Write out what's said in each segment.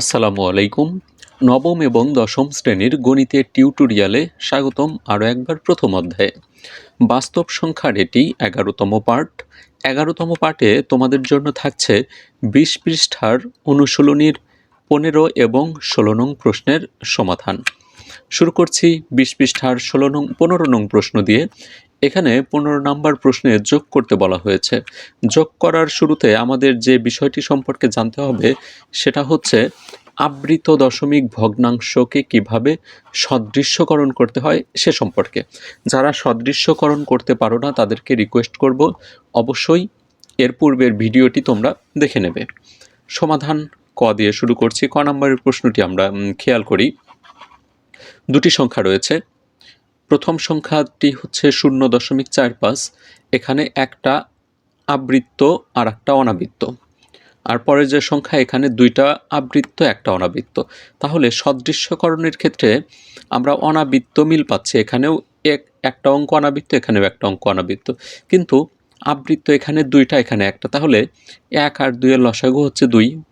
আসসালামু আলাইকুম। নবম এবং দশম শ্রেণির গণিতের টিউটোরিয়ালে স্বাগতম আরও একবার প্রথম অধ্যায়ে। বাস্তব সংখ্যার এটি এগারোতম পার্ট এগারোতম পার্টে তোমাদের জন্য থাকছে বিশ পৃষ্ঠার অনুশীলনীর পনেরো এবং ষোলো নং প্রশ্নের সমাধান। শুরু করছি বিশ পৃষ্ঠার ষোলো নং, পনেরো নং প্রশ্ন দিয়ে। এখানে পনেরো নাম্বার প্রশ্নে যোগ করতে বলা হয়েছে। যোগ করার শুরুতে আমাদের যে বিষয়টি সম্পর্কে জানতে হবে, সেটা হচ্ছে আবৃত দশমিক ভগ্নাংশকে কীভাবে সদৃশ্যকরণ করতে হয় সে সম্পর্কে। যারা সদৃশ্যকরণ করতে পারো না, তাদেরকে রিকোয়েস্ট করব। অবশ্যই এর পূর্বের ভিডিওটি তোমরা দেখে নেবে। সমাধান ক দিয়ে শুরু করছি। ক নম্বরের প্রশ্নটি আমরা খেয়াল করি। দুটি সংখ্যা রয়েছে। প্রথম সংখ্যাটি হচ্ছে শূন্য দশমিক চার পাঁচ, এখানে একটা আবৃত্ত আর একটা অনাবৃত্ত। আর পরের যে সংখ্যা, এখানে দুইটা আবৃত্ত, একটা অনাবৃত্ত। তাহলে সদৃশ্যকরণের ক্ষেত্রে আমরা অনাবৃত্ত মিল পাচ্ছি। এখানেও এক, একটা অঙ্ক অনাবৃত্ত, এখানেও একটা অঙ্ক অনাবৃত্ত। কিন্তু আবৃত্ত এখানে দুইটা, এখানে একটা। তাহলে এক আর দুইয়ের লসাগু হচ্ছে দুই।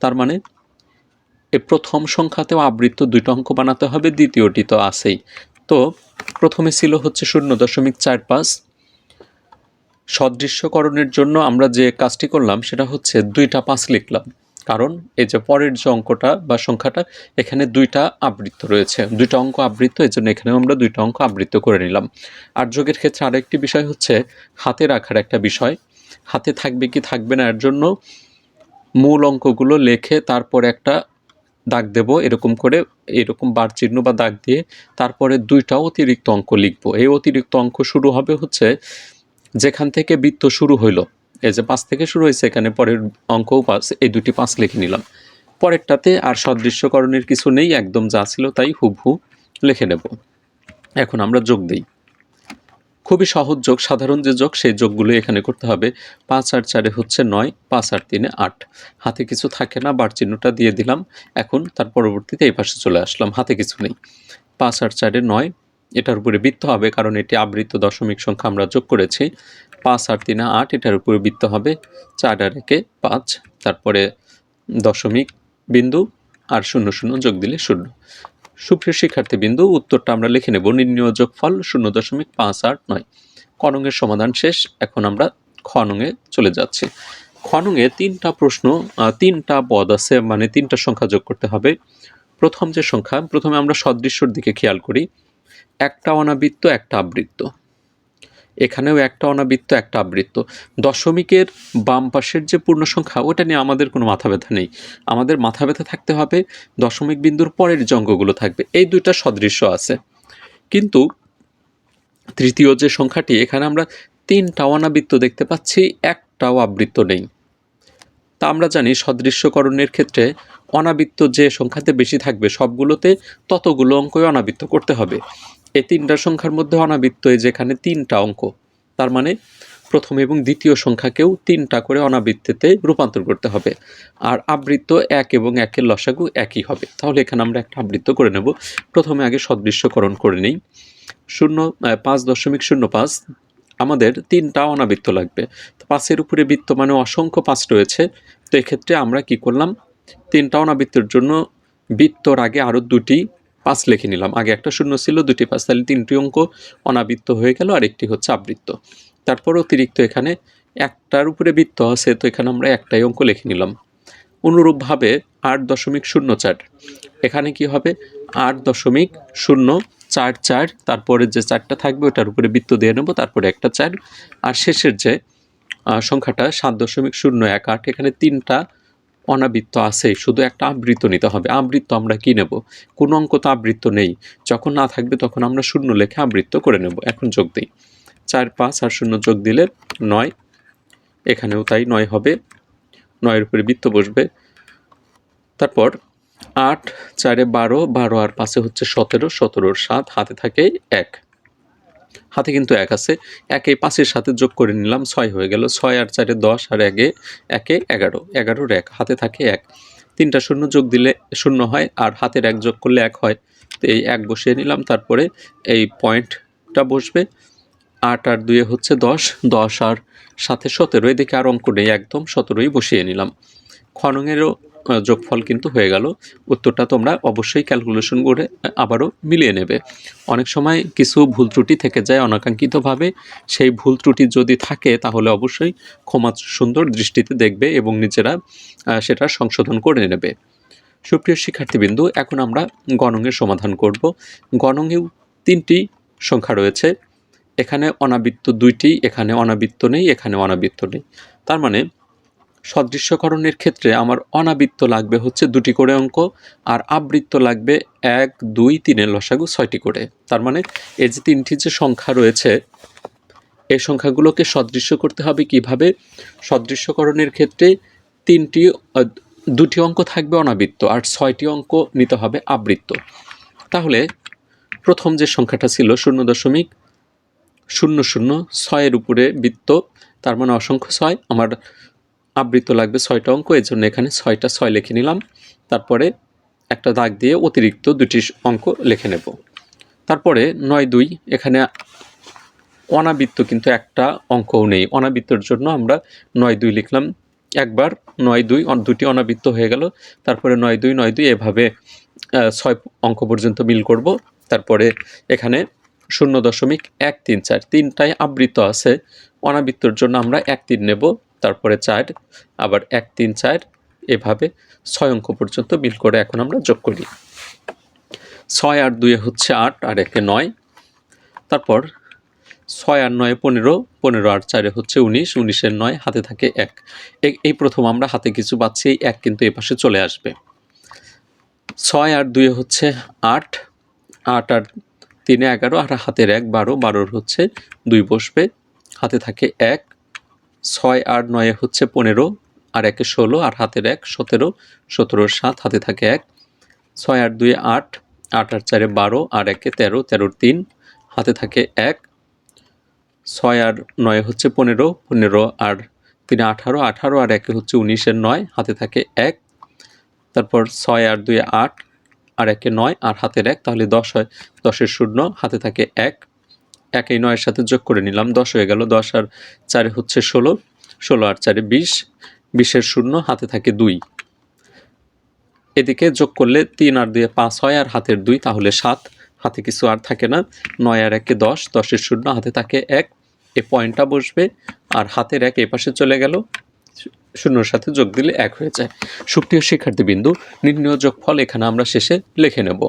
তার মানে এ প্রথম সংখ্যাতেও আবৃত্ত, দুইটা অঙ্ক বানাতে হবে, দ্বিতীয়টি তো আছেই। তো প্রথমে ছিল হচ্ছে শূন্য দশমিক চার পাঁচ। সদৃশ্যকরণের জন্য আমরা যে কাজটি করলাম, সেটা হচ্ছে দুইটা পাঁচ লিখলাম। কারণ এই যে পরের যে অঙ্কটা বা সংখ্যাটা, এখানে দুইটা আবৃত্ত রয়েছে। দুইটা অঙ্ক আবৃত্ত এই জন্য এখানেও আমরা দুইটা অঙ্ক আবৃত্ত করে নিলাম। আর যোগের ক্ষেত্রে আরেকটি বিষয় হচ্ছে হাতে রাখার একটা বিষয়। হাতে থাকবে কি থাকবে না, এর জন্য মূল অঙ্কগুলো লেখে তারপর একটা দাগ দেব, এরকম করে এরকম বার চিহ্ন বা দাগ দিয়ে তারপরে দুইটা অতিরিক্ত অঙ্ক লিখব। এই অতিরিক্ত অঙ্ক শুরু হবে হচ্ছে যেখান থেকে বৃত্ত শুরু হইল। এই যে পাঁচ থেকে শুরু হয়েছে, এখানে পরের অঙ্কও পাঁচ, এই দুটি পাঁচ লিখে নিলাম। পরেরটাতে আর সদৃশ্যকরণের কিছু নেই, একদম যা ছিল তাই হুবহু লিখে নেব। এখন আমরা যোগ দিই। খুবই সহজ যোগ, সাধারণ যে যোগ, সেই যোগগুলো এখানে করতে হবে। পাঁচ আর চারে হচ্ছে নয়, পাঁচ আর তিনে আট। হাতে কিছু থাকে না, বার চিহ্নটা দিয়ে দিলাম। এখন তার পরবর্তীতে এই পাশে চলে আসলাম, হাতে কিছু নেই। পাঁচ আর চারে নয়, এটার উপরে বৃত্ত হবে কারণ এটি আবৃত দশমিক সংখ্যা আমরা যোগ করেছি। পাঁচ আর তিনে আট, এটার উপরে বৃত্ত হবে। চার আর একে পাঁচ, তারপরে দশমিক বিন্দু আর শূন্য শূন্য যোগ দিলে শূন্য। সুপ্রিয় শিক্ষার্থী বিন্দু উত্তরটা আমরা লিখে নেব। নির্ণয় যোগফল শূন্য দশমিক পাঁচ আট নয়। খনঙের সমাধান শেষ। এখন আমরা খনঙে চলে যাচ্ছি। খনঙে তিনটা প্রশ্ন তিনটা পদ আছে মানে তিনটা সংখ্যা যোগ করতে হবে। প্রথম যে সংখ্যা, প্রথমে আমরা সদৃশ্যর দিকে খেয়াল করি। একটা অনাবৃত্ত, একটা আবৃত্ত। এখানেও একটা অনাবৃত্ত, একটা আবৃত্ত। দশমিকের বাম পাশের যে পূর্ণ সংখ্যা, ওটা নিয়ে আমাদের কোনো মাথা ব্যথা নেই। আমাদের মাথা ব্যথা থাকতে হবে, দশমিক বিন্দুর পরের যে অঙ্কগুলো থাকবে, এই দুইটা সদৃশ্য আছে। কিন্তু তৃতীয় যে সংখ্যাটি, এখানে আমরা তিনটা অনাবৃত্ত দেখতে পাচ্ছি, একটাও আবৃত্ত নেই। তা আমরা জানি সদৃশ্যকরণের ক্ষেত্রে অনাবৃত্ত যে সংখ্যাতে বেশি থাকবে, সবগুলোতে ততগুলো অঙ্কই অনাবৃত্ত করতে হবে। এই তিনটা সংখ্যার মধ্যে অনাবৃত্ত যেখানে তিনটা অঙ্ক। তার মানে প্রথম এবং দ্বিতীয় সংখ্যাকেও তিনটা করে অনাবৃত্তিতে রূপান্তর করতে হবে। আর আবৃত্ত এক এবং একের লসাগু একই হবে। তাহলে এখানে আমরা একটা আবৃত্ত করে নেব। প্রথমে আগে সদৃশ্যকরণ করে নিই। শূন্য পাঁচ দশমিক শূন্য পাঁচ। আমাদের তিনটা অনাবৃত্ত লাগবে। পাঁচের উপরে বৃত্ত মানে অসংখ্য পাঁচ রয়েছে। তো এক্ষেত্রে আমরা কি করলাম? তিনটা অনাবৃত্তের জন্য বৃত্তর আগে আরও দুটি পাঁচ লিখে নিলাম। আগে একটা শূন্য ছিল দুটি পাঁচ, তাহলে তিনটি অঙ্ক অনাবৃত্ত হয়ে গেল আর একটি হচ্ছে আবৃত্ত। তারপর অতিরিক্ত এখানে একটার উপরে বৃত্ত আছে, তো এখানে আমরা একটাই অঙ্ক লিখে নিলাম। অনুরূপভাবে আট দশমিক শূন্য চার। এখানে কি হবে? আট দশমিক শূন্য চার চার, তারপরে যে চারটা থাকবে ওটার উপরে বৃত্ত দিয়ে নেব, তারপরে একটা চার। আর শেষের যে সংখ্যাটা সাত দশমিক শূন্য এক, আট, এখানে তিনটা অনাবৃত্ত আছে শুধু একটা আবৃত্ত নিতে হবে। আবৃত্ত আমরা কি নেব? কোন অঙ্ক তো আবৃত্ত নেই। যখন না থাকবে তখন আমরা শূন্য লেখে আবৃত্ত করে নেব। এখন যোগ দিই। চার, পাঁচ আর শূন্য যোগ দিলে নয়। এখানেও তাই নয় হবে। নয়ের উপরে বৃত্ত বসবে। তারপর আট, চারে বারো বারো আর পাঁচে হচ্ছে সতেরো। সতেরোর সাত, হাতে থাকে এক। হাতে কিন্তু এক আছে। একে পাঁচের সাথে যোগ করে নিলাম, ছয় হয়ে গেল। ছয় আর চারে দশ আর একে একে এগারো। এগারোর এক, হাতে থাকে এক। তিনটা শূন্য যোগ দিলে শূন্য হয় আর হাতের এক যোগ করলে এক হয়। তো এই এক বসিয়ে নিলাম, তারপরে এই পয়েন্টটা বসবে। আট আর দুয়ে হচ্ছে দশ দশ আর সাথে সতেরো। এদিকে আর অঙ্ক নেই, একদম সতেরোই বসিয়ে নিলাম। খনঙেরও যোগফল কিন্তু হয়ে গেল। উত্তরটা তোমরা অবশ্যই ক্যালকুলেশন করে আবারও মিলিয়ে নেবে। অনেক সময় কিছু ভুল ত্রুটি থেকে যায় অনাকাঙ্ক্ষিতভাবে। সেই ভুল ত্রুটি যদি থাকে, তাহলে অবশ্যই ক্ষমা সুন্দর দৃষ্টিতে দেখবে এবং নিজেরা সেটা সংশোধন করে নেবে। সুপ্রিয় শিক্ষার্থীবৃন্দু, এখন আমরা গণঙের সমাধান করব। গণঙেও তিনটি সংখ্যা রয়েছে। এখানে অনাবৃত্ত দুইটি, এখানে অনাবৃত্ত নেই, এখানে অনাবৃত্ত নেই। তার মানে সদৃশ্যকরণের ক্ষেত্রে আমার অনাবৃত্ত লাগবে হচ্ছে দুটি করে অঙ্ক আর আবৃত্ত লাগবে এক, দুই, তিনের লসাগু ছয়টি করে। তার মানে এই যে তিনটি যে সংখ্যা রয়েছে, এই সংখ্যাগুলোকে সদৃশ্য করতে হবে কীভাবে? সদৃশ্যকরণের ক্ষেত্রে তিনটি, দুটি অঙ্ক থাকবে অনাবৃত্ত আর ছয়টি অঙ্ক নিতে হবে আবৃত্ত। তাহলে প্রথম যে সংখ্যাটা ছিল শূন্য দশমিক শূন্য শূন্য ছয়ের উপরে বৃত্ত, তার মানে অসংখ্য ছয়। আমার আবৃত্ত লাগবে ছয়টা অঙ্ক, এর জন্য এখানে ছয়টা ছয় লিখে নিলাম। তারপরে একটা দাগ দিয়ে অতিরিক্ত দুটি অঙ্ক লিখে নেব। তারপরে নয় দুই, এখানে অনাবৃত্ত কিন্তু একটা অঙ্কও নেই। অনাবৃত্তর জন্য আমরা নয় দুই লিখলাম। একবার নয় দুই দুটি অনাবৃত্ত হয়ে গেল। তারপরে নয় দুই নয় দুই, এভাবে ছয় অঙ্ক পর্যন্ত মিল করব। তারপরে এখানে শূন্য দশমিক এক তিন চার, তিনটায় আবৃত্ত আছে। অনাবৃত্তর জন্য আমরা এক তিন নেব। তারপরে চার, আবার এক, তিন, চার, এভাবে ছয় অঙ্ক পর্যন্ত মিল করে এখন আমরা যোগ করি। ছয় আর দুয়ে হচ্ছে আট, আর একে নয়। তারপর ছয় আর নয় পনেরো পনেরো আর চারে হচ্ছে উনিশ, উনিশের নয়, হাতে থাকে এক। এই প্রথম আমরা হাতে কিছু পাচ্ছি, এই এক কিন্তু এ পাশে চলে আসবে। ছয় আর দুয়ে হচ্ছে আট আট আর তিনে এগারো, আর হাতের এক বারো, বারোর হচ্ছে দুই বসবে, হাতে থাকে এক। ছয় আর নয়ে হচ্ছে পনেরো, আর একে ষোলো, আর হাতের এক সতেরো, সতেরোর সাত, হাতে থাকে এক। ছয় আর দুই আট আট আর চারে বারো, আর একে তেরো, তেরোর তিন, হাতে থাকে এক। ছয় আর নয় হচ্ছে পনেরো পনেরো আর তিনে আঠারো আঠারো আর একে হচ্ছে উনিশের নয়, হাতে থাকে এক। তারপর ছয় আর দুই আট, আর একে নয়, আর হাতের এক, তাহলে দশ হয়, দশের শূন্য, হাতে থাকে এক। এক এই নয়ের সাথে যোগ করে নিলাম। দশ হয়ে গেল, দশ আর চারে হচ্ছে ষোলো। ষোলো আর চারে বিশ, বিশের শূন্য, হাতে থাকে দুই। এদিকে যোগ করলে তিন আর দুয়ে পাঁচ হয় আর হাতের দুই, তাহলে সাত। হাতে কিছু আর থাকে না। নয় আর একে দশ, দশের শূন্য, হাতে থাকে এক। এ পয়েন্টটা বসবে আর হাতের এক এ পাশে চলে গেল। শূন্যর সাথে যোগ দিলে এক হয়ে যায়। সুপ্রিয় শিক্ষার্থীবিন্দু, নির্ণয় যোগফল এখানে আমরা শেষে লিখে নেব।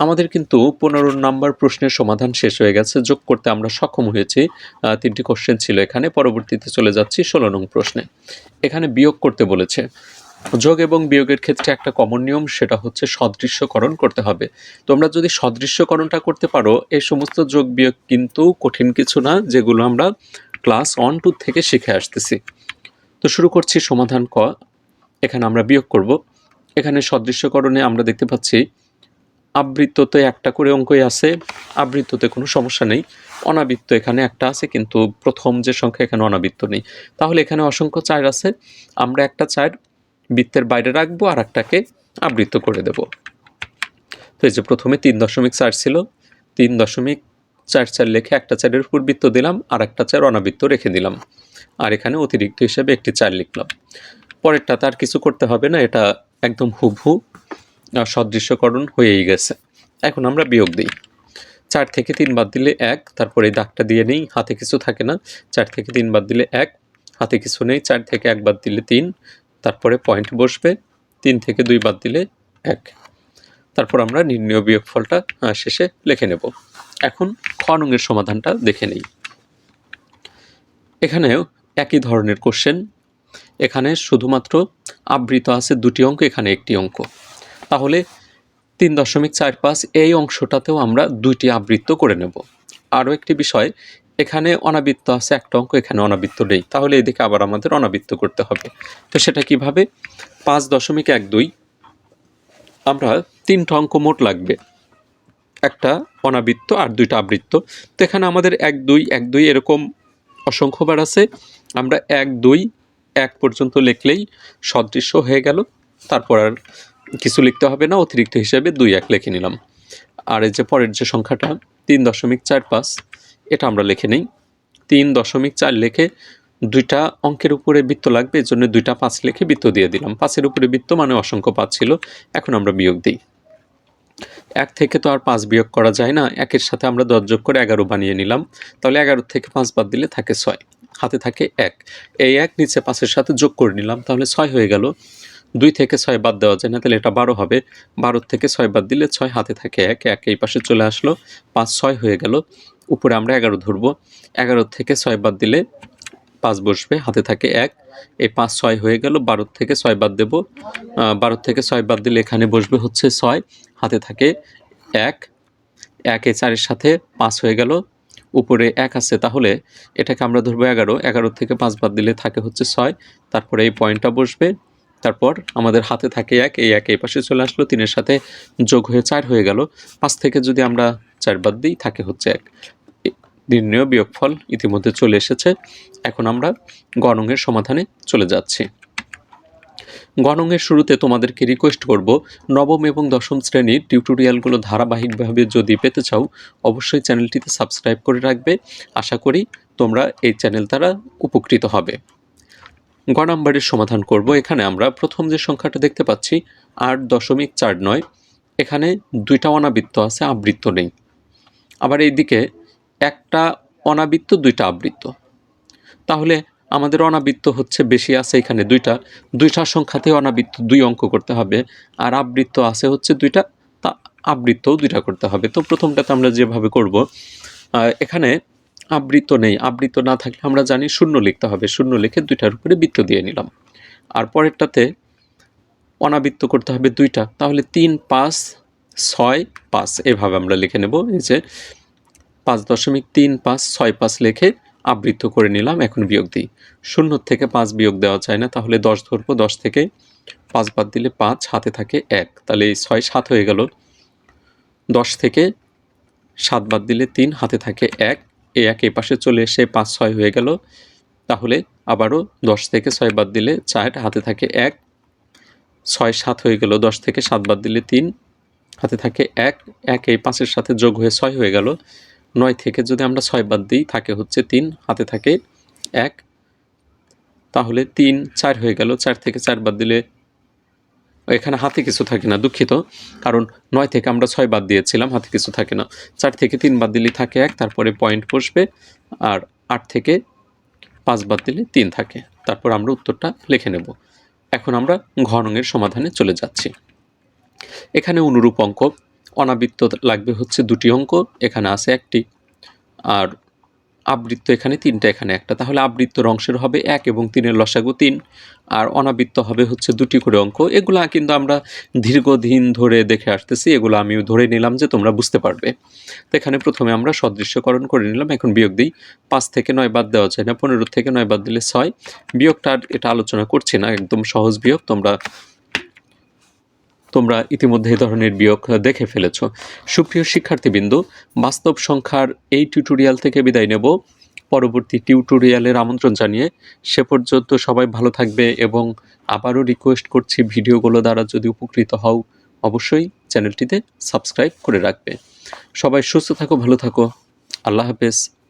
আমাদের কিন্তু পনেরো নাম্বার প্রশ্নের সমাধান শেষ হয়ে গেছে। যোগ করতে আমরা সক্ষম হয়েছি। তিনটি কোশ্চেন ছিল এখানে। পরবর্তীতে চলে যাচ্ছি ষোলো নং প্রশ্নে। এখানে বিয়োগ করতে বলেছে, যোগ এবং বিয়োগের ক্ষেত্রে একটা কমন নিয়ম, সেটা হচ্ছে সদৃশ্যকরণ করতে হবে। তোমরা যদি সদৃশ্যকরণটা করতে পারো এই সমস্ত যোগ বিয়োগ কিন্তু কঠিন কিছু না, যেগুলো আমরা ক্লাস ওয়ান টু থেকে শিখে আসতেছি। তো শুরু করছি সমাধান ক। এখানে আমরা বিয়োগ করব। এখানে সদৃশ্যকরণে আমরা দেখতে পাচ্ছি আবৃত্ততে একটা করে অঙ্কই আছে, আবৃত্ততে কোনো সমস্যা নেই। অনাবৃত্ত এখানে একটা আছে, কিন্তু প্রথম যে সংখ্যা এখানে অনাবৃত্ত নেই। তাহলে এখানে অসংখ্য চার আছে। আমরা একটা চার বৃত্তের বাইরে রাখব আর একটাকে আবৃত্ত করে দেব। তো এই যে প্রথমে তিন দশমিক চার ছিল। তিন দশমিক চার চার লেখে একটা চারের উপর বৃত্ত দিলাম, আর একটা চার অনাবৃত্ত রেখে দিলাম। আর এখানে অতিরিক্ত হিসেবে একটি চার লিখলাম। পরেরটা তার কিছু করতে হবে না, এটা একদম হুবহু। সদৃশ্যকরণ হয়েই গেছে। এখন আমরা বিয়োগ দিই। চার থেকে তিন বাদ দিলে এক, তারপরে দাগটা দিয়ে নেই, হাতে কিছু থাকে না। চার থেকে তিন বাদ দিলে এক, হাতে কিছু নেই। চার থেকে এক বাদ দিলে তিন, তারপরে পয়েন্ট বসবে। তিন থেকে দুই বাদ দিলে এক। তারপর আমরা নির্ণয় বিয়োগ ফলটা শেষে লিখে নেব। এখন খ নংয়ের সমাধানটা দেখে নেই। এখানেও একই ধরনের কোশ্চেন এখানে শুধুমাত্র আবৃত আছে দুটি অঙ্ক, এখানে একটি অঙ্ক। তাহলে তিন দশমিক চার পাঁচ এই অংশটাতেও আমরা দুইটি আবৃত্ত করে নেব। আরও একটি বিষয়, এখানে অনাবৃত্ত আছে, একটা অঙ্ক এখানে অনাবৃত্ত নেই। তাহলে এদিকে আবার আমাদের অনাবৃত্ত করতে হবে। তো সেটা কীভাবে? পাঁচ দশমিক এক দুই, আমরা তিনটা অঙ্ক মোট লাগবে। একটা অনাবৃত্ত আর দুইটা আবৃত্ত। তো এখানে আমাদের এক দুই এক দুই এরকম অসংখ্যবার আছে। আমরা এক দুই, এক পর্যন্ত লিখলেই সদৃশ্য হয়ে গেল। তারপর আর কিছু লিখতে হবে না, অতিরিক্ত হিসেবে দুই এক লিখে নিলাম। আর এই যে পরের যে সংখ্যাটা, তিন দশমিক চার পাঁচ, এটা আমরা লিখে নিই। তিন দশমিক চার লিখে দুইটা অঙ্কের উপরে বৃত্ত লাগবে এর জন্য দুইটা পাঁচ লিখে বৃত্ত দিয়ে দিলাম। পাঁচের উপরে বৃত্ত মানে অসংখ্য পাঁচ ছিল, এখন আমরা বিয়োগ দিই। এক থেকে তো আর পাঁচ বিয়োগ করা যায় না, একের সাথে আমরা দশ যোগ করে এগারো বানিয়ে নিলাম। তাহলে এগারো থেকে পাঁচ বাদ দিলে থাকে ছয়, হাতে থাকে এক। এই এক নিচে পাঁচের সাথে যোগ করে নিলাম, তাহলে ছয় হয়ে গেল দুই থেকে ছয় বাদ দেওয়া যায় না, তাহলে এটা বারো হবে। বারো থেকে ছয় বাদ দিলে ছয় হাতে থাকে এক এক এই পাশে চলে আসলো, পাঁচ ছয় হয়ে গেল, উপরে আমরা এগারো ধরবো। এগারো থেকে ছয় বাদ দিলে পাঁচ বসবে, হাতে থাকে এক, এই পাঁচ ছয় হয়ে গেল বারো থেকে ছয় বাদ দেব। বারো থেকে ছয় বাদ দিলে এখানে বসবে হচ্ছে ছয়, হাতে থাকে এক, একে চারের সাথে পাঁচ হয়ে গেল, উপরে এক আছে তাহলে এটাকে আমরা ধরবো এগারো। এগারো থেকে পাঁচ বাদ দিলে থাকে হচ্ছে ছয়, তারপরে এই পয়েন্টটা বসবে। তারপর আমাদের হাতে থাকে এক, এই এক এই পাশে চলে আসলো, তিনের সাথে যোগ হয়ে চার হয়ে গেল। পাঁচ থেকে যদি আমরা চার বাদ দিই, থাকে হচ্ছে এক। নির্ণয় বিয়োগফল ইতিমধ্যে চলে এসেছে। এখন আমরা গণঙের সমাধানে চলে যাচ্ছি। গণঙের শুরুতে তোমাদেরকে রিকোয়েস্ট করব, নবম এবং দশম শ্রেণির টিউটোরিয়ালগুলো ধারাবাহিকভাবে যদি পেতে চাও, অবশ্যই চ্যানেলটিতে সাবস্ক্রাইব করে রাখবে। আশা করি তোমরা এই চ্যানেল দ্বারা উপকৃত হবে। গ নাম্বারের সমাধান করব। এখানে আমরা প্রথম যে সংখ্যাটা দেখতে পাচ্ছি, আট দশমিক চার নয়, এখানে দুইটা অনাবৃত্ত আছে, আবৃত্ত নেই। আবার এইদিকে একটা অনাবৃত্ত, দুইটা আবৃত্ত। তাহলে আমাদের অনাবৃত্ত হচ্ছে বেশি আছে এখানে দুইটা দুইটা সংখ্যাতে অনাবৃত্ত দুই অঙ্ক করতে হবে, আর আবৃত্ত আছে হচ্ছে দুইটা, তা আবৃত্তও দুইটা করতে হবে। তো প্রথমটাতে আমরা যেভাবে করব এখানে আবৃত্ত নেই। আবৃত না থাকলে আমরা জানি শূন্য লিখতে হবে। শূন্য লিখে দুইটার উপরে বৃত্ত দিয়ে নিলাম। আর পরেরটাতে অনাবৃত্ত করতে হবে দুইটা। তাহলে তিন, পাঁচ, ছয়, পাঁচ এভাবে আমরা লিখে নেব। এই যে পাঁচ দশমিক তিন, পাঁচ, ছয়, পাঁচ লিখে আবৃত্ত করে নিলাম, এখন বিয়োগ দিই। শূন্য থেকে পাঁচ বিয়োগ দেওয়া যায় না, তাহলে দশ ধরবো। দশ থেকে পাঁচ বাদ দিলে পাঁচ হাতে থাকে এক। তাহলে এই ছয় সাত হয়ে গেল। দশ থেকে সাত বাদ দিলে তিন, হাতে থাকে এক। এই এক এই পাশে চলে এসে পাঁচ ছয় হয়ে গেল। তাহলে আবারও দশ থেকে ছয় বাদ দিলে চার, হাতে থাকে এক। ছয় সাত হয়ে গেল, দশ থেকে সাত বাদ দিলে তিন। হাতে থাকে এক এক এই পাঁচের সাথে যোগ হয়ে ছয় হয়ে গেল। নয় থেকে যদি আমরা ছয় বাদ দিই, থাকে হচ্ছে তিন, হাতে থাকে এক। তাহলে তিন, চার হয়ে গেল। চার থেকে চার বাদ দিলে এখানে হাতে কিছু থাকে না, দুঃখিত। কারণ নয় থেকে আমরা ছয় বাদ দিয়েছিলাম, হাতে কিছু থাকে না। চার থেকে তিন বাদ দিলে থাকে এক, তারপরে পয়েন্ট বসবে, আর আট থেকে পাঁচ বাদ দিলে তিন থাকে। তারপর আমরা উত্তরটা লিখে নেব। এখন আমরা ঘনঙের সমাধানে চলে যাচ্ছি। এখানে অনুরূপ অঙ্ক, অনাবৃত্ত লাগবে হচ্ছে দুটি অঙ্ক, এখানে আছে একটি, আর আবৃত্ত এখানে তিনটা এখানে একটা, তাহলে আবৃত্তর অংশের হবে এক এবং তিনের লসাগু তিন, আর অনাবৃত্ত হবে হচ্ছে দুটি করে অঙ্ক। এগুলা কিন্তু আমরা দীর্ঘদিন ধরে দেখে আসতেছি, এগুলো আমিও ধরে নিলাম যে তোমরা বুঝতে পারবে। তো এখানে প্রথমে আমরা সদৃশ্যকরণ করে নিলাম, এখন বিয়োগ দিই। পাঁচ থেকে নয় বাদ দেওয়া যায় না, পনেরো থেকে নয় বাদ দিলে ছয়। বিয়োগটা এটা আলোচনা করছি না, একদম সহজ বিয়োগ, তোমরা তোমরা ইতিমধ্যে এই ধরনের বিয়োগ দেখে ফেলেছ। সুপ্রিয় শিক্ষার্থীবৃন্দু, বাস্তব সংখ্যার এই টিউটোরিয়াল থেকে বিদায় নেব। পরবর্তী টিউটোরিয়ালের আমন্ত্রণ জানিয়ে সে পর্যন্ত সবাই ভালো থাকবে এবং আবারও রিকোয়েস্ট করছি ভিডিওগুলো দ্বারা যদি উপকৃত হও, অবশ্যই চ্যানেলটিতে সাবস্ক্রাইব করে রাখবে। সবাই সুস্থ থাকো, ভালো থাকো। আল্লাহ হাফেজ।